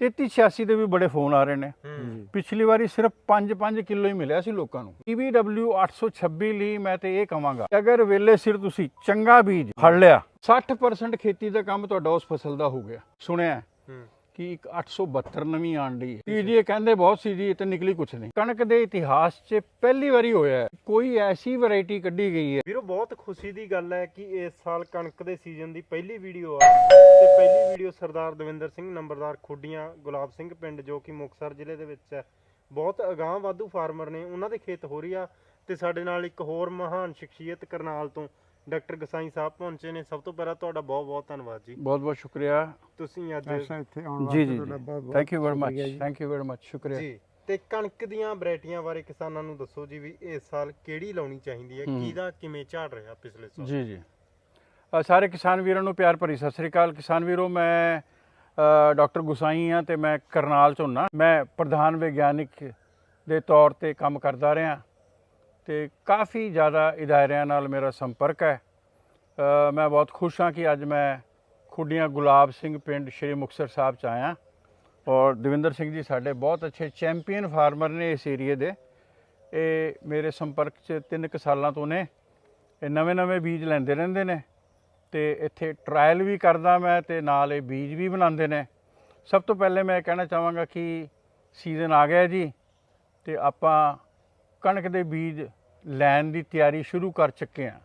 3386 ਦੇ ਵੀ ਬੜੇ ਫੋਨ ਆ ਰਹੇ ਨੇ। ਪਿਛਲੀ ਵਾਰੀ ਸਿਰਫ 5-5 ਕਿਲੋ ਹੀ ਮਿਲਿਆ ਸੀ ਲੋਕਾਂ ਨੂੰ। EBW 826 ਲਈ ਮੈਂ ਤੇ ਇਹ ਕਵਾਂਗਾ ਕਿ ਅਗਰ ਵੇਲੇ ਸਿਰ ਤੁਸੀਂ ਚੰਗਾ ਬੀਜ ਫੜ ਲਿਆ 60% ਖੇਤੀ ਦਾ ਕੰਮ ਤੁਹਾਡਾ ਉਸ ਫਸਲ ਦਾ ਹੋ ਗਿਆ। ਸੁਣਿਆ? ਕਿ ਇੱਕ 872 ਨਵੀਂ ਆਣ ਡਈ ਹੈ। ਜੀ ਕਹਿੰਦੇ ਬਹੁਤ ਸੀ ਜੀ ਤੇ ਨਿਕਲੀ ਕੁਛ ਨਹੀਂ। ਕਣਕ ਦੇ ਇਤਿਹਾਸ 'ਚ ਪਹਿਲੀ ਵਾਰੀ ਹੋਇਆ ਹੈ। ਕੋਈ ਐਸੀ ਵੈਰਾਈਟੀ ਕੱਢੀ ਗਈ ਹੈ। ਵੀਰੋ, ਬਹੁਤ ਖੁਸ਼ੀ ਦੀ ਗੱਲ ਹੈ ਕਿ ਇਸ ਸਾਲ ਕਣਕ ਦੇ ਸੀਜ਼ਨ ਦੀ ਪਹਿਲੀ ਵੀਡੀਓ ਆ ਤੇ ਪਹਿਲੀ ਵੀਡੀਓ ਸਰਦਾਰ ਦਵਿੰਦਰ ਸਿੰਘ ਨੰਬਰਦਾਰ ਖੁੱਡੀਆਂ ਗੁਲਾਬ ਸਿੰਘ ਪਿੰਡ, ਜੋ ਕਿ ਮੁਕਤਸਰ ਜ਼ਿਲ੍ਹੇ ਦੇ ਵਿੱਚ ਹੈ। ਬਹੁਤ ਅਗਾਂਹ ਵਾਧੂ ਫਾਰਮਰ ਨੇ, ਉਹਨਾਂ ਦੇ ਖੇਤ ਹੋ ਰਹੀ ਆ। ਤੇ ਸਾਡੇ ਨਾਲ ਇੱਕ ਹੋਰ ਮਹਾਨ ਸ਼ਖਸੀਅਤ ਕਰਨਾਲ ਤੋਂ ਡਾਕਟਰ ਗਸਾਈ ਸਾਹਿਬ ਪਹੁੰਚੇ ਨੇ। ਸਭ ਤੋਂ ਪਹਿਲਾਂ ਤੁਹਾਡਾ ਬਹੁਤ ਬਹੁਤ ਧੰਨਵਾਦ ਜੀ। ਬਹੁਤ ਬਹੁਤ ਸ਼ੁਕਰੀਆ। ਤੁਸੀਂ ਅੱਜ ਐਸਾ ਇੱਥੇ ਆਉਣ ਜੀ ਵਾਸਤੇ ਜੀ ਤੁਹਾਡਾ ਬਹੁਤ ਬਹੁਤ thank you very much. Thank you very much ਸ਼ੁਕਰੀਆ। ਜੀ ਤੇ ਕਣਕ ਦੀਆਂ ਵੈਰਾਈਟੀਆਂ ਬਾਰੇ ਕਿਸਾਨਾਂ ਨੂੰ ਦੱਸੋ ਜੀ ਵੀ ਇਸ ਸਾਲ ਕਿਹੜੀ ਲਾਉਣੀ ਚਾਹੀਦੀ ਹੈ। ਕਿਹਦਾ ਕਿਵੇਂ ਝਾੜ ਰਿਹਾ ਪਿਛਲੇ ਸਾਲ? ਜੀ ਜੀ। ਸਾਰੇ ਕਿਸਾਨ ਵੀਰਾਂ ਨੂੰ ਪਿਆਰ ਭਰੀ ਸਤਿ ਸ੍ਰੀ ਅਕਾਲ। ਕਿਸਾਨ ਵੀਰੋ ਮੈਂ ਡਾਕਟਰ ਗੁਸਾਈ ਹਾਂ ਤੇ ਮੈਂ ਕਰਨਾਲ ਤੋਂ ਨਾ ਮੈਂ ਪ੍ਰਧਾਨ ਵਿਗਿਆਨਿਕ ਦੇ ਤੌਰ ਤੇ ਕੰਮ ਕਰਦਾ ਰਿਹਾ। ਤੇ ਕਾਫੀ ਜ਼ਿਆਦਾ ਇਦਾਰਿਆਂ ਨਾਲ ਮੇਰਾ ਸੰਪਰਕ ਹੈ। ਮੈਂ ਬਹੁਤ ਖੁਸ਼ ਹਾਂ ਕਿ ਅੱਜ ਮੈਂ ਖੁੱਡੀਆਂ ਗੁਲਾਬ ਸਿੰਘ ਪਿੰਡ ਸ਼੍ਰੀ ਮੁਕਤਸਰ ਸਾਹਿਬ ਚ ਆਇਆ ਔਰ ਦਵਿੰਦਰ ਸਿੰਘ ਜੀ ਸਾਡੇ ਬਹੁਤ ਅੱਛੇ ਚੈਂਪੀਅਨ ਫਾਰਮਰ ਨੇ ਇਸ ਏਰੀਏ ਦੇ। ਇਹ ਮੇਰੇ ਸੰਪਰਕ ਚ ਤਿੰਨ ਕੁ ਸਾਲਾਂ ਤੋਂ ਨੇ। ਇਹ ਨਵੇਂ-ਨਵੇਂ ਬੀਜ ਲੈਂਦੇ ਰਹਿੰਦੇ ਨੇ ਤੇ ਇੱਥੇ ਟਰਾਇਲ ਵੀ ਕਰਦਾ ਮੈਂ ਤੇ ਨਾਲ ਇਹ ਬੀਜ ਵੀ ਬਣਾਉਂਦੇ ਨੇ। ਸਭ ਤੋਂ ਪਹਿਲੇ ਮੈਂ ਕਹਿਣਾ ਚਾਹਾਂਗਾ ਕਿ ਸੀਜ਼ਨ ਆ ਗਿਆ ਜੀ ਤੇ ਆਪਾਂ ਕਣਕ ਦੇ ਬੀਜ ਲੈਣ ਦੀ ਤਿਆਰੀ ਸ਼ੁਰੂ ਕਰ ਚੁੱਕੇ ਹਾਂ।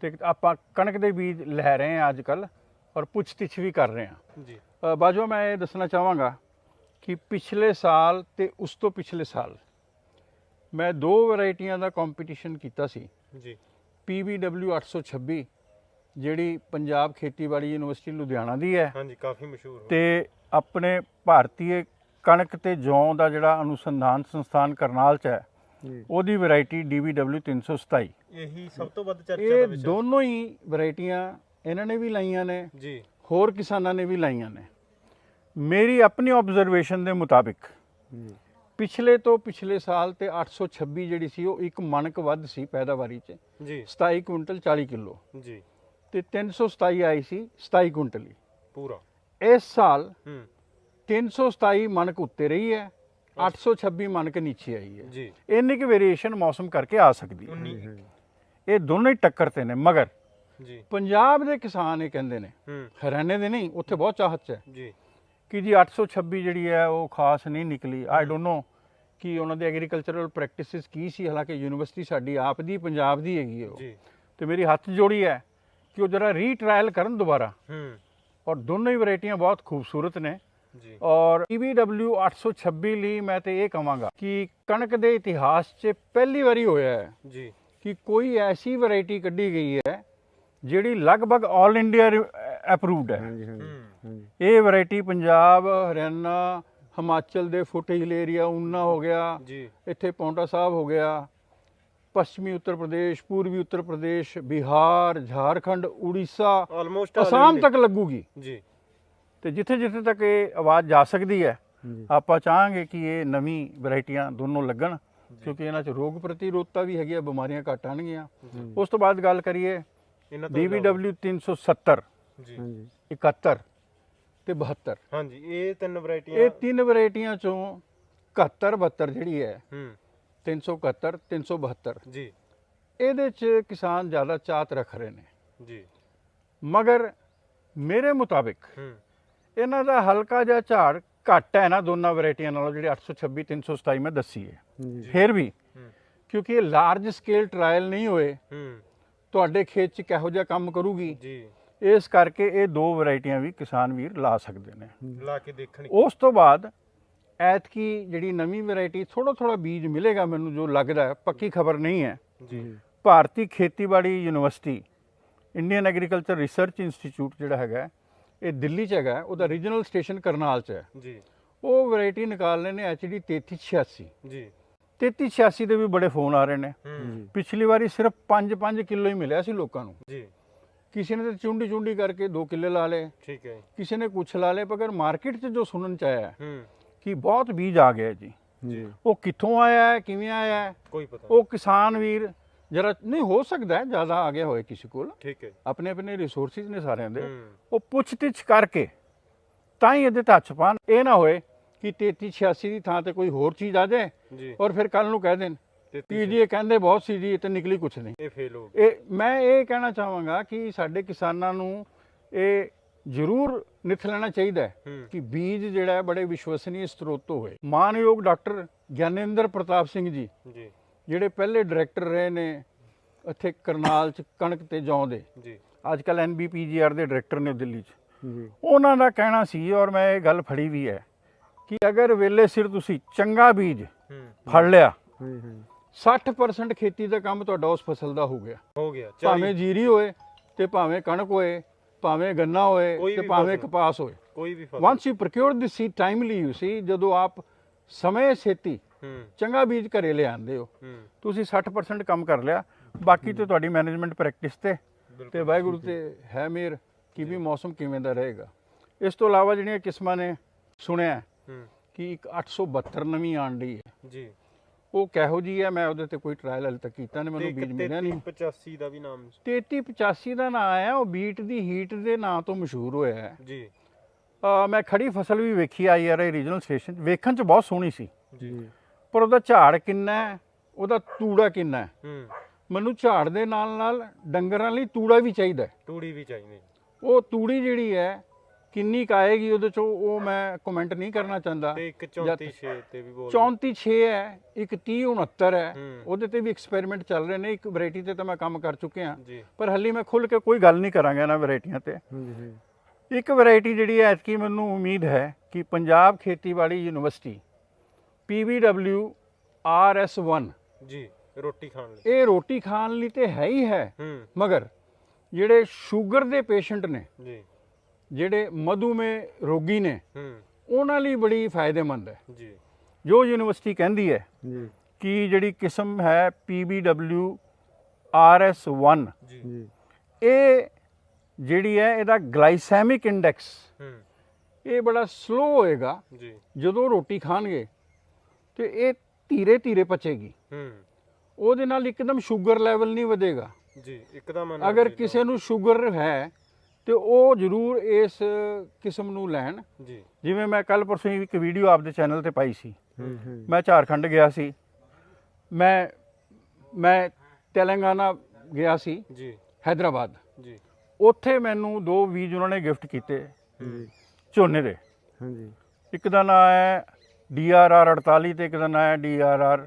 ਤੇ ਆਪਾਂ ਕਣਕ ਦੇ ਬੀਜ ਲੈ ਰਹੇ ਹਾਂ ਅੱਜ ਕੱਲ ਔਰ ਪੁੱਛ-ਤਿਛ ਵੀ ਕਰ ਰਹੇ ਹਾਂ। ਜੀ। ਬਾਜੋ ਮੈਂ ਇਹ ਦੱਸਣਾ ਚਾਹਾਂਗਾ ਕਿ ਪਿਛਲੇ ਸਾਲ ਤੇ ਉਸ ਤੋਂ ਪਿਛਲੇ ਸਾਲ ਮੈਂ ਦੋ ਵੈਰਾਈਟੀਆਂ ਦਾ ਕੰਪੀਟੀਸ਼ਨ ਕੀਤਾ ਸੀ। ਜੀ। PBW 826 ਜਿਹੜੀ ਪੰਜਾਬ ਖੇਤੀਬਾੜੀ ਯੂਨੀਵਰਸਿਟੀ ਲੁਧਿਆਣਾ ਦੀ ਹੈ। ਹਾਂਜੀ ਕਾਫੀ ਮਸ਼ਹੂਰ ਤੇ ਆਪਣੇ ਭਾਰਤੀ ਕਣਕ ਤੇ ਜੌਂ ਦਾ ਜਿਹੜਾ ਅਨੁਸੰਧਾਨ ਸੰਸਥਾਨ ਕਰਨਾਲ ਚ ਹੈ ਉਹਦੀ ਵੈਰਾਈਟੀ DBW 327 ਇਹੀ ਸਭ ਤੋਂ ਵੱਧ ਚਰਚਾ ਦਾ ਇਹ ਵਿਸ਼ਾ। ਦੋਨੋਂ ਹੀ ਵੈਰਾਈਟੀਆਂ ਇਹਨਾਂ ਨੇ ਵੀ ਲਾਈਆਂ ਨੇ ਜੀ। ਹੋਰ ਕਿਸਾਨਾਂ ਨੇ ਵੀ ਲਾਈਆਂ ਨੇ। ਮੇਰੀ ਆਪਣੀ ਆਬਜ਼ਰਵੇਸ਼ਨ ਦੇ ਮੁਤਾਬਿਕ ਜੀ। ਪਿਛਲੇ ਤੋਂ ਪਿਛਲੇ ਸਾਲ ਤੇ 826 ਜਿਹੜੀ ਸੀ ਉਹ ਇੱਕ ਮਣਕ ਵੱਧ ਸੀ ਪੈਦਾਵਾਰੀ 'ਚ। ਜੀ। 27 ਕੁਇੰਟਲ 40 ਕਿਲੋ। ਜੀ। ਤੇ 327 ਆਈ ਸੀ 27 ਕੁਇੰਟਲ। ਹੀ ਪੂਰਾ। ਇਸ ਸਾਲ ਹੂੰ। 327 ਮਣਕ ਉੱਤੇ ਰਹੀ ਹੈ। 826 ਮਣਕ ਨੀਚੇ ਆਈ ਹੈ। ਜੀ। ਇੰਨੀ ਕਿ ਵੇਰੀਏਸ਼ਨ ਮੌਸਮ ਕਰਕੇ ਆ ਸਕਦੀ ਹੈ। 19 ਇਹ ਦੋਨੋਂ ਹੀ ਟੱਕਰ ਤੇ ਨੇ ਮਗਰ ਜੀ। ਪੰਜਾਬ ਦੇ ਕਿਸਾਨ ਇਹ ਕਹਿੰਦੇ ਨੇ ਹਰਿਆਣੇ ਦੇ ਨਹੀਂ ਉੱਥੇ ਬਹੁਤ ਚਾਹਤ ਹੈ। ਜੀ। ਕਿ ਜੀ 826 ਜਿਹੜੀ ਹੈ ਉਹ ਖਾਸ ਨਹੀਂ ਨਿਕਲੀ। ਆਈ ਡੋਨਟ ਨੋ ਕਿ ਉਹਨਾਂ ਦੇ ਐਗਰੀਕਲਚਰਲ ਪ੍ਰੈਕਟਿਸਿਸ ਕੀ ਸੀ। ਹਾਲਾਂਕਿ ਯੂਨੀਵਰਸਿਟੀ ਸਾਡੀ ਆਪ ਦੀ ਪੰਜਾਬ ਦੀ ਹੈਗੀ ਹੈ ਉਹ। ਜੀ। ਤੇ ਮੇਰੀ ਹੱਥ ਜੋੜੀ ਹੈ ਕਿ ਉਹ ਜਰਾ ਰੀਟ੍ਰਾਇਲ ਕਰਨ ਦੁਬਾਰਾ। ਹੂੰ। ਔਰ ਦੋਨੋਂ ਹੀ ਵੈਰਾਈਟੀਆਂ ਬਹੁਤ ਖੂਬਸੂਰਤ ਨੇ। ਔਰ EBW 826 ਲਈ ਮੈਂ ਤੇ ਇਹ ਕਵਾਂਗਾ ਕਿ ਕਣਕ ਦੇ ਇਤਿਹਾਸ 'ਚ ਪਹਿਲੀ ਵਾਰੀ ਹੋਇਆ ਹੈ ਜੀ। ਕਿ ਕੋਈ ਐਸੀ ਵੈਰਾਈਟੀ ਕੱਢੀ ਗਈ ਹੈ ਜਿਹੜੀ ਲਗਭਗ 올 ਇੰਡੀਆ ਅਪਰੂਵਡ ਹੈ। ਹਾਂਜੀ ਹਾਂਜੀ ਇਹ ਵੈਰਾਈਟੀ ਪੰਜਾਬ ਹਰਿਆਣਾ ਹਿਮਾਚਲ ਦੇ ਫੁੱਟ ਹਿਲ ਏਰੀਆ ਉਨਾ ਹੋ ਗਿਆ ਜੀ। ਇੱਥੇ ਪੌਂਟਾ ਸਾਹਿਬ ਹੋ ਗਿਆ ਪੱਛਮੀ ਉੱਤਰ ਪ੍ਰਦੇਸ਼ ਪੂਰਬੀ ਉੱਤਰ ਪ੍ਰਦੇਸ਼ ਬਿਹਾਰ ਝਾਰਖੰਡ ਉੜੀਸਾ ਆਲਮੋਸਟ ਅਸਾਮ ਤੱਕ ਲੱਗੂਗੀ। ਜੀ। ਤੇ ਜਿੱਥੇ ਜਿੱਥੇ ਤੱਕ ਇਹ ਆਵਾਜ਼ ਜਾ ਸਕਦੀ ਹੈ ਆਪਾਂ ਚਾਹਾਂਗੇ ਕਿ ਇਹ ਨਵੀਂ ਵੈਰਾਈਟੀਆਂ ਦੋਨੋਂ ਲੱਗਣ ਕਿਉਂਕਿ ਇਹਨਾਂ 'ਚ ਰੋਗ ਪ੍ਰਤੀਰੋਧਤਾ ਵੀ ਹੈਗੀ ਆ ਬਿਮਾਰੀਆਂ ਘੱਟ ਆਉਣਗੀਆਂ। ਉਸ ਤੋਂ ਬਾਅਦ ਗੱਲ ਕਰੀਏ ਇਹਨਾਂ ਤੋਂ DBW 370 ਜੀ ਹਾਂਜੀ। 71 ਤੇ 72 ਹਾਂਜੀ ਇਹ ਤਿੰਨ ਇਹ ਵੈਰਾਈਟੀਆਂ ਤਿੰਨ ਵੈਰਾਈਟੀਆਂ ਚੋਂ 71 72 ਜਿਹੜੀ ਹੈ ਹੂੰ। 371 372 ਜੀ। ਇਹਦੇ 'ਚ ਕਿਸਾਨ ਜ਼ਿਆਦਾ ਚਾਤ ਰੱਖ ਰਹੇ ਨੇ। ਜੀ। ਮਗਰ ਮੇਰੇ ਮੁਤਾਬਿਕ ਹੂੰ। ਇਹਨਾਂ ਦਾ ਹਲਕਾ ਜਿਹਾ ਝਾੜ ਘੱਟ ਹੈ ਨਾ ਦੋਨਾਂ ਵੈਰਾਈਟੀਆਂ ਨਾਲੋਂ ਜਿਹੜੇ 826 327 ਮੈਂ ਦੱਸੀ ਹੈ। ਫਿਰ ਵੀ ਕਿਉਂਕਿ ਇਹ ਲਾਰਜ ਸਕੇਲ ਟ੍ਰਾਇਲ ਨਹੀਂ ਹੋਏ ਤੁਹਾਡੇ ਖੇਤ 'ਚ ਕਿਹੋ ਜਿਹਾ ਕੰਮ ਕਰੂਗੀ? ਜੀ। ਇਸ ਕਰਕੇ ਇਹ ਦੋ ਵੈਰਾਈਟੀਆਂ ਵੀ ਕਿਸਾਨ ਵੀਰ ਲਾ ਸਕਦੇ ਨੇ। ਲਾ ਕੇ ਦੇਖਣ। ਉਸ ਤੋਂ ਬਾਅਦ ਐਤਕੀ ਜਿਹੜੀ ਨਵੀਂ ਵੈਰਾਈਟੀ ਥੋੜਾ ਥੋੜਾ ਬੀਜ ਮਿਲੇਗਾ ਮੈਨੂੰ ਜੋ ਲੱਗਦਾ ਹੈ ਪੱਕੀ ਖਬਰ ਨਹੀਂ ਹੈ। ਜੀ। ਭਾਰਤੀ ਖੇਤੀਬਾੜੀ university Indian agriculture research institute ਜਿਹੜਾ ਹੈਗਾ ਇਹ ਦਿੱਲੀ 'ਚ ਹੈਗਾ ਉਹਦਾ ਰੀਜਨਲ ਸਟੇਸ਼ਨ ਕਰਨਾਲ 'ਚ ਹੈ। ਜੀ। ਉਹ ਵੈਰਾਈਟੀ ਨਿਕਾਲਨੇ ਨੇ ਐਚਡੀ 3386 ਜੀ। 3386 ਦੇ ਵੀ ਬੜੇ ਫੋਨ ਆ ਰਹੇ ਨੇ। ਹੂੰ। ਪਿਛਲੀ ਵਾਰੀ ਸਿਰਫ 5-5 ਕਿਲੋ ਹੀ ਮਿਲਿਆ ਸੀ ਲੋਕਾਂ ਨੂੰ। ਜੀ। ਕਿਸੇ ਨੇ ਤਾਂ ਚੁੰਡੀ ਚੁੰਡੀ ਕਰਕੇ 2 ਕਿੱਲੇ ਲਾ ਲਏ। ਠੀਕ ਹੈ। ਕਿਸੇ ਨੇ ਕੁਛ ਲਾ ਲਏ ਪਰ ਮਾਰਕੀਟ 'ਚ ਜੋ ਸੁਣਨ 'ਚ ਆਇਆ ਹੈ ਹੂੰ। ਕਿ ਬਹੁਤ ਬੀਜ ਆ ਗਿਆ ਜੀ। ਜੀ। ਉਹ ਕਿੱਥੋਂ ਆਇਆ ਹੈ ਕਿਵੇਂ ਆਇਆ ਹੈ? ਕੋਈ ਪਤਾ ਉਹ ਕਿਸਾਨ ਵੀਰ ਜਰਾ ਨਹੀਂ ਹੋ ਸਕਦਾ ਹੈ ਜ਼ਿਆਦਾ ਆ ਗਿਆ ਹੋਏ ਕਿਸੇ ਕੋਲ। ਠੀਕ ਹੈ ਆਪਣੇ ਆਪਣੇ ਰਿਸੋਰਸਿਸ ਨੇ ਸਾਰਿਆਂ ਦੇ। ਉਹ ਪੁੱਛ-ਤਿਛ ਕਰਕੇ ਤਾਂ ਹੀ ਇਹਦੇ ਹੱਥ ਪਾਣ। ਇਹ ਨਾ ਹੋਏ ਕਿ 33 86 ਦੀ ਥਾਂ ਤੇ ਕੋਈ ਹੋਰ ਚੀਜ਼ ਆ ਜਾਏ ਜੀ। ਔਰ ਫਿਰ ਕੱਲ ਨੂੰ ਕਹਿ ਦੇਣ ਇਹ ਕਹਿੰਦੇ ਬਹੁਤ ਸੀ ਜੀ ਇਹ ਤੇ ਨਿਕਲੀ ਕੁਛ ਨਹੀਂ। ਇਹ ਫੇਲ ਹੋ ਗਿਆ ਇਹ ਮੈਂ ਇਹ ਕਹਿਣਾ ਚਾਹਾਂਗਾ ਕਿ ਸਾਡੇ ਕਿਸਾਨਾਂ ਨੂੰ ਇਹ ਜ਼ਰੂਰ ਨਿਥ ਲੈਣਾ ਚਾਹੀਦਾ ਕਿ ਬੀਜ ਜਿਹੜਾ ਹੈ ਬੜੇ ਵਿਸ਼ਵਸਨੀय ਸਰੋਤ ਤੋਂ ਹੋਏ। ਮਾਨਯੋਗ ਡਾਕਟਰ ਗਿਆਨੇਂਦਰ ਪ੍ਰਤਾਪ ਸਿੰਘ ਜੀ ਜੀ। ਜਿਹੜੇ ਪਹਿਲੇ ਡਾਇਰੈਕਟਰ ਰਹੇ ਨੇ ਇੱਥੇ ਕਰਨਾਲ ਚ ਕਣਕ ਤੇ ਜੌਂ ਦੇ। ਜੀ। ਅੱਜ ਕੱਲ ਐਨਬੀਪੀਜੀਆਰ ਦੇ ਡਾਇਰੈਕਟਰ ਨੇ ਦਿੱਲੀ ਚ। ਜੀ ਉਹਨਾਂ ਦਾ ਕਹਿਣਾ ਸੀ ਔਰ ਮੈਂ ਇਹ ਗੱਲ ਫੜੀ ਵੀ ਹੈ ਕਿ ਅਗਰ ਵੇਲੇ ਸਿਰ ਤੁਸੀਂ ਚੰਗਾ ਬੀਜ ਫੜ ਲਿਆ ਹਾਂਜੀ ਹਾਂਜੀ 60% ਖੇਤੀ ਦਾ ਕੰਮ ਤੁਹਾਡਾ ਉਸ ਫਸਲ ਦਾ ਹੋ ਗਿਆ। ਹੋ ਗਿਆ ਭਾਵੇਂ 40 ਜੀਰੀ ਹੋਏ ਤੇ ਭਾਵੇਂ ਕਣਕ ਹੋਏ ਭਾਵੇਂ ਗੰਨਾ ਹੋਏ ਤੇ ਭਾਵੇਂ। ਕਪਾਸ ਹੋਏ। ਕੋਈ ਵੀ ਫਸਲ। Once you procure this seed timely you see ਜਦੋਂ ਆਪ ਸਮੇਂ ਛੇਤੀ ਚੰਗਾ ਬੀਜ ਘਰੇ ਲਿਆਉਂਦੇ ਹੋ। ਹੂੰ। ਤੁਸੀਂ 60% ਕੰਮ ਕਰ ਲਿਆ। ਬਾਕੀ ਤੇ ਤੁਹਾਡੀ ਮੈਨੇਜਮੈਂਟ ਪ੍ਰੈਕਟਿਸ ਤੇ। ਤੇ ਵਾਹਿਗੁਰੂ ਤੇ ਹੈ। ਮੇਰ ਕਿ ਵੀ ਮੌਸਮ ਕਿਵੇਂ ਦਾ ਰਹੇਗਾ। ਇਸ ਤੋਂ ਇਲਾਵਾ ਜਿਹੜੀਆਂ ਕਿਸਮਾਂ ਨੇ ਸੁਣਿਆ ਕਿ ਇੱਕ 872 ਨਵੀਂ ਆਣ ਡਈ ਹੈ। ਜੀ। ਉਹ ਕਿਹੋ ਜੀ ਹੈ? ਮੈਂ ਉਹਦੇ ਤੇ ਕੋਈ ਟ੍ਰਾਇਲ ਹਲੇ ਤੱਕ ਕੀਤਾ ਨਹੀਂ ਮੈਨੂੰ ਬੀਜ ਮਿਲਿਆ ਨਹੀਂ 85 ਦਾ ਵੀ ਨਾਮ 3385 ਦਾ ਨਾਂ ਹੈ ਉਹ ਬੀਟ ਦੀ ਹੀਟ ਦੇ ਨਾਂ ਤੋਂ ਮਸ਼ਹੂਰ ਹੋਇਆ ਹੈ। ਜੀ। ਮੈਂ ਖੜੀ ਫਸਲ ਵੀ ਵੇਖੀ ਆਈ ਆਰ ਰੀਜਨਲ ਸਟੇਸ਼ਨ ਵੇਖਣ ਚ ਬਹੁਤ ਸੋਹਣੀ ਸੀ। ਜੀ। ਪਰ ਉਹਦਾ ਝਾੜ ਕਿੰਨਾ ਹੈ? ਉਹਦਾ ਤੂੜਾ ਕਿੰਨਾ ਹੈ? ਹੂੰ। ਮੈਨੂੰ ਝਾੜ ਦੇ ਨਾਲ ਨਾਲ ਡੰਗਰਾਂ ਲਈ ਤੂੜਾ ਵੀ ਚਾਹੀਦਾ ਹੈ। ਤੂੜੀ ਵੀ ਚਾਹੀਦੀ ਉਹ ਤੂੜੀ ਜਿਹੜੀ ਹੈ ਕਿੰਨੀ ਕੁ ਆਏਗੀ ਉਹਦੇ ਚੋਂ ਉਹ ਮੈਂ ਕਮੈਂਟ ਨਹੀਂ ਕਰਨਾ ਚਾਹੁੰਦਾ। ਤੇ ਇੱਕ 34 6 ਤੇ ਵੀ ਬੋਲ 34 6 ਹੈ ਇੱਕ 30 69 ਹੈ। ਹੂੰ। ਉਹਦੇ ਤੇ ਵੀ ਐਕਸਪੈਰੀਮੈਂਟ ਚੱਲ ਰਹੇ ਨੇ। ਇੱਕ ਵੈਰਾਈਟੀ ਤੇ ਤਾਂ ਮੈਂ ਕੰਮ ਕਰ ਚੁੱਕਿਆ ਜੀ। ਪਰ ਹੱਲੀ ਮੈਂ ਖੁੱਲ ਕੇ ਕੋਈ ਗੱਲ ਨਹੀਂ ਕਰਾਂਗਾ ਇਹਨਾਂ ਵੈਰਾਈਟੀਆਂ ਤੇ। ਇੱਕ ਵੈਰਾਈਟੀ ਜਿਹੜੀ ਹੈ ਐਤਕੀ ਮੈਨੂੰ ਉਮੀਦ ਹੈ ਕਿ ਪੰਜਾਬ ਖੇਤੀਬਾੜੀ ਯੂਨੀਵਰਸਿਟੀ PBW RS1 ਜੀ ਰੋਟੀ ਖਾਣ ਲਈ। ਇਹ ਰੋਟੀ ਖਾਣ ਲਈ ਤੇ ਹੈ ਹੀ ਹੈ ਮਗਰ ਜਿਹੜੇ ਸ਼ੂਗਰ ਦੇ ਪੇਸ਼ੈਂਟ ਨੇ ਜੀ। ਜਿਹੜੇ ਮਧੂਮੇ ਰੋਗੀ ਨੇ ਹੂੰ। ਉਹਨਾਂ ਲਈ ਬੜੀ ਫਾਇਦੇਮੰਦ ਹੈ। ਜੀ। ਜੋ ਯੂਨੀਵਰਸਿਟੀ ਕਹਿੰਦੀ ਹੈ ਜੀ। ਕਿ ਜਿਹੜੀ ਕਿਸਮ ਹੈ PBW RS1 ਜੀ। ਜੀ। ਇਹ ਜਿਹੜੀ ਹੈ ਇਹਦਾ ਗਲਾਈਸੈਮਿਕ ਇੰਡੈਕਸ ਹੂੰ। ਇਹ ਬੜਾ ਸਲੋ ਹੋਏਗਾ। ਜੀ। ਜਦੋਂ ਰੋਟੀ ਖਾਣਗੇ ਤੇ ਇਹ ਧੀਰੇ ਧੀਰੇ ਪਚੇਗੀ। ਹੂੰ। ਉਹਦੇ ਨਾਲ ਇੱਕਦਮ ਸ਼ੂਗਰ ਲੈਵਲ ਨਹੀਂ ਵਧੇਗਾ। ਜੀ ਇੱਕਦਮ ਅਗਰ ਕਿਸੇ ਨੂੰ ਸ਼ੂਗਰ ਹੈ ਤੇ ਉਹ ਜ਼ਰੂਰ ਇਸ ਕਿਸਮ ਨੂੰ ਲੈਣ। ਜੀ। ਜਿਵੇਂ ਮੈਂ ਕੱਲ ਪਰਸੋਂ ਇੱਕ ਵੀਡੀਓ ਆਪਦੇ ਚੈਨਲ ਤੇ ਪਾਈ ਸੀ। ਮੈਂ ਝਾਰਖੰਡ ਗਿਆ ਸੀ। ਮੈਂ ਮੈਂ ਤੇਲੰਗਾਨਾ ਗਿਆ ਸੀ। ਜੀ। ਹైదరాబాద్ ਜੀ। ਉੱਥੇ ਮੈਨੂੰ ਦੋ ਵੀਜ ਉਹਨਾਂ ਨੇ ਗਿਫਟ ਕੀਤੇ। ਝੋਨੇ ਦੇ। ਹਾਂਜੀ। ਇੱਕ ਦਾ ਨਾਮ ਹੈ DRR 48 ਤੇ ਇੱਕ ਦਾ ਨਾਮ ਹੈ DRR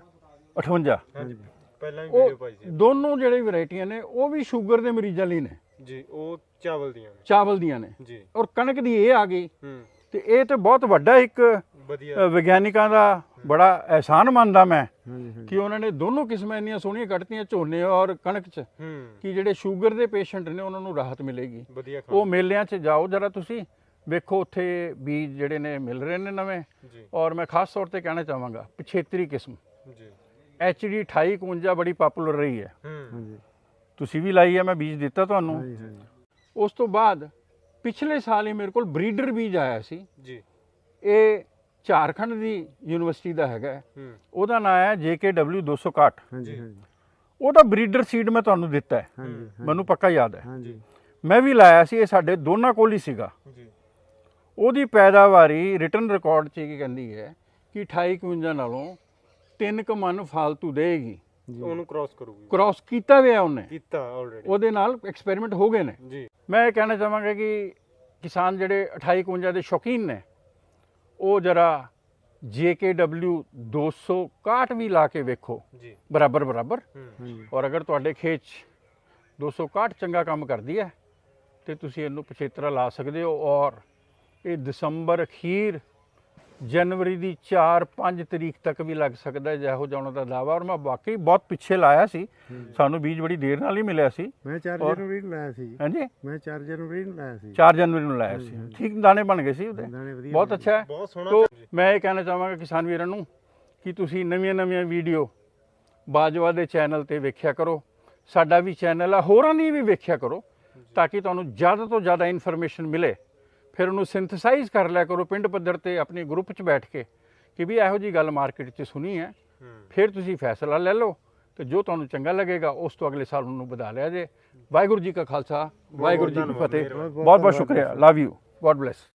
58 ਹਾਂਜੀ ਪਹਿਲਾਂ ਹੀ ਵੀਡੀਓ ਪਾਈ ਸੀ। ਦੋਨੋਂ ਜਿਹੜੇ ਵੈਰਾਈਟੀਆਂ ਨੇ ਉਹ ਵੀ ਸ਼ੂਗਰ ਦੇ ਮਰੀਜ਼ਾਂ ਲਈ ਨੇ। ਜੀ ਉਹ ਚਾਵਲ ਦੀਆਂ ਨੇ। ਚਾਵਲ ਦੀਆਂ ਨੇ। ਜੀ। ਔਰ ਕਣਕ ਦੀ ਇਹ ਆ ਗਈ। ਹੂੰ। ਤੇ ਇਹ ਤੇ ਬਹੁਤ ਵੱਡਾ ਇੱਕ ਵਿਗਿਆਨਿਕਾਂ ਦਾ ਬੜਾ ਅਹਿਸਾਨ ਮੰਨਦਾ ਮੈਂ ਹਾਂਜੀ ਹਾਂਜੀ ਕਿ ਉਹਨਾਂ ਨੇ ਦੋਨੋਂ ਕਿਸਮਾਂ ਇੰਨੀਆਂ ਸੋਹਣੀਆਂ ਕੱਢਤੀਆਂ ਝੋਨੇ ਔਰ ਕਣਕ 'ਚ ਹੂੰ। ਕਿ ਜਿਹੜੇ ਸ਼ੂਗਰ ਦੇ ਪੇਸ਼ੈਂਟ ਨੇ ਉਹਨਾਂ ਨੂੰ ਰਾਹਤ ਮਿਲੇਗੀ। ਵਧੀਆ ਉਹ ਮੇਲਿਆਂ 'ਚ ਜਾਓ ਜਰਾ ਤੁਸੀਂ। ਵੇਖੋ ਉੱਥੇ ਬੀਜ ਜਿਹੜੇ ਨੇ ਮਿਲ ਰਹੇ ਨੇ ਨਵੇਂ ਜੀ। ਔਰ ਮੈਂ ਖਾਸ ਤੌਰ ਤੇ ਕਹਿਣਾ ਚਾਹਾਂਗਾ ਪਿਛੇਤਰੀ ਕਿਸਮ। ਜੀ। HD 2851 ਬੜੀ ਪਪੂਲਰ ਰਹੀ ਹੈ। ਹਾਂਜੀ। ਤੁਸੀਂ ਵੀ ਲਾਈ ਹੈ ਮੈਂ ਬੀਜ ਦਿੱਤਾ ਤੁਹਾਨੂੰ। ਉਸ ਤੋਂ ਬਾਅਦ ਪਿਛਲੇ ਸਾਲ ਹੀ ਮੇਰੇ ਕੋਲ ਬਰੀਡਰ ਬੀਜ ਆਇਆ ਸੀ। ਜੀ। ਇਹ ਝਾਰਖੰਡ ਦੀ ਯੂਨੀਵਰਸਿਟੀ ਦਾ ਹੈਗਾ ਉਹਦਾ ਨਾਮ ਹੈ JKW 261 ਹਾਂਜੀ ਜੀ। ਹਾਂਜੀ ਉਹਦਾ ਬਰੀਡਰ ਸੀਡ ਮੈਂ ਤੁਹਾਨੂੰ ਦਿੱਤਾ ਹੈ। ਮੈਨੂੰ ਪੱਕਾ ਯਾਦ ਹੈ। ਹਾਂਜੀ। ਮੈਂ ਵੀ ਲਾਇਆ ਸੀ ਇਹ ਸਾਡੇ ਦੋਨਾਂ ਕੋਲ ਹੀ ਸੀਗਾ। ਜੀ। ਉਹਦੀ ਪੈਦਾਵਾਰੀ ਰਿਟਰਨ ਰਿਕਾਰਡ 'ਚ ਕੀ ਕਹਿੰਦੀ ਹੈ ਕਿ 28 51 ਨਾਲੋਂ ਤਿੰਨ ਕੁ ਮਨ ਫਾਲਤੂ ਦੇਗੀ ਉਹਨੂੰ ਕ੍ਰਾਸ ਕਰੂਗੀ। ਕ੍ਰਾਸ ਕੀਤਾ ਹੋਇਆ ਉਹਨੇ। ਕੀਤਾ ਆਲਰੇਡੀ ਉਹਦੇ ਨਾਲ ਐਕਸਪੈਰੀਮੈਂਟ ਹੋ ਗਏ ਨੇ। ਜੀ। ਮੈਂ ਇਹ ਕਹਿਣਾ ਚਾਹਾਂਗਾ ਕਿ ਕਿਸਾਨ ਜਿਹੜੇ 28 51 ਦੇ ਸ਼ੌਕੀਨ ਨੇ ਉਹ ਜਰਾ JKW 261 ਵੀ ਲਾ ਕੇ ਵੇਖੋ। ਜੀ। ਬਰਾਬਰ ਬਰਾਬਰ। ਔਰ ਅਗਰ ਤੁਹਾਡੇ ਖੇਤ 'ਚ 261 ਚੰਗਾ ਕੰਮ ਕਰਦੀ ਹੈ ਤੇ ਤੁਸੀਂ ਇਹਨੂੰ ਪਛੇਤਰਾ ਲਾ ਸਕਦੇ ਹੋ ਔਰ ਇਹ ਦਸੰਬਰ ਅਖੀਰ ਜਨਵਰੀ ਦੀ 4-5 ਤਰੀਕ ਤੱਕ ਵੀ ਲੱਗ ਸਕਦਾ ਹੈ ਜਿਹੋ ਜਿਹਾ ਉਹਨਾਂ ਦਾ ਦਾਵਾ ਔਰ ਮੈਂ ਵਾਕਈ ਬਹੁਤ ਪਿੱਛੇ ਲਾਇਆ ਸੀ। ਸਾਨੂੰ ਬੀਜ ਬੜੀ ਦੇਰ ਨਾਲ ਹੀ ਮਿਲਿਆ ਸੀ। ਮੈਂ 4 ਔਰ- ਜਨਵਰੀ ਨੂੰ ਲਾਇਆ ਸੀ। ਹਾਂਜੀ? ਮੈਂ 4 ਜਨਵਰੀ ਨੂੰ ਲਾਇਆ ਸੀ। 4 ਜਨਵਰੀ ਨੂੰ ਲਾਇਆ ਸੀ। ਠੀਕ ਦਾਣੇ ਬਣ ਗਏ ਸੀ ਉਹਦੇ। ਦਾਣੇ ਵਧੀਆ ਬਹੁਤ ਬਣੇ। ਅੱਛਾ ਹੈ। ਬਹੁਤ ਸੋਹਣਾ ਤੋ ਜੀ ਮੈਂ ਇਹ ਕਹਿਣਾ ਚਾਹਾਂਗਾ ਕਿਸਾਨ ਵੀਰਾਂ ਨੂੰ ਕਿ ਤੁਸੀਂ ਨਵੀਆਂ-ਨਵੀਆਂ ਵੀਡੀਓ ਬਾਜਵਾ ਦੇ ਚੈਨਲ ਤੇ ਵੇਖਿਆ ਕਰੋ। ਸਾਡਾ ਵੀ ਚੈਨਲ ਹੈ ਹੋਰਾਂ ਦੀ ਵੀ ਵੇਖਿਆ ਕਰੋ। ਤਾਂ ਕਿ ਤੁਹਾਨੂੰ ਜ਼ਿਆਦਾ ਤੋਂ ਜ਼ਿਆਦਾ ਇਨਫੋਰਮੇਸ਼ਨ ਮਿਲੇ। ਫਿਰ ਉਹਨੂੰ ਸਿੰਥੇਸਾਈਜ਼ ਕਰ ਲਿਆ ਕਰੋ ਪਿੰਡ ਪੱਧਰ ਤੇ ਆਪਣੇ ਗਰੁੱਪ 'ਚ ਬੈਠ ਕੇ ਕਿ ਵੀ ਇਹੋ ਜੀ ਗੱਲ ਮਾਰਕੀਟ 'ਚ ਸੁਣੀ ਹੈ। ਫਿਰ ਤੁਸੀਂ ਫੈਸਲਾ ਲੈ ਲਓ ਤੇ ਜੋ ਤੁਹਾਨੂੰ ਚੰਗਾ ਲੱਗੇਗਾ ਉਸ ਤੋਂ ਅਗਲੇ ਸਾਲ ਉਹਨੂੰ ਵਧਾ ਲਿਆ ਜੇ। ਵਾਹਿਗੁਰੂ ਜੀ ਕਾ ਖਾਲਸਾ ਵਾਹਿਗੁਰੂ ਜੀ ਕੀ ਫਤਿਹ। ਬਹੁਤ ਬਹੁਤ ਸ਼ੁਕਰੀਆ। Love you God bless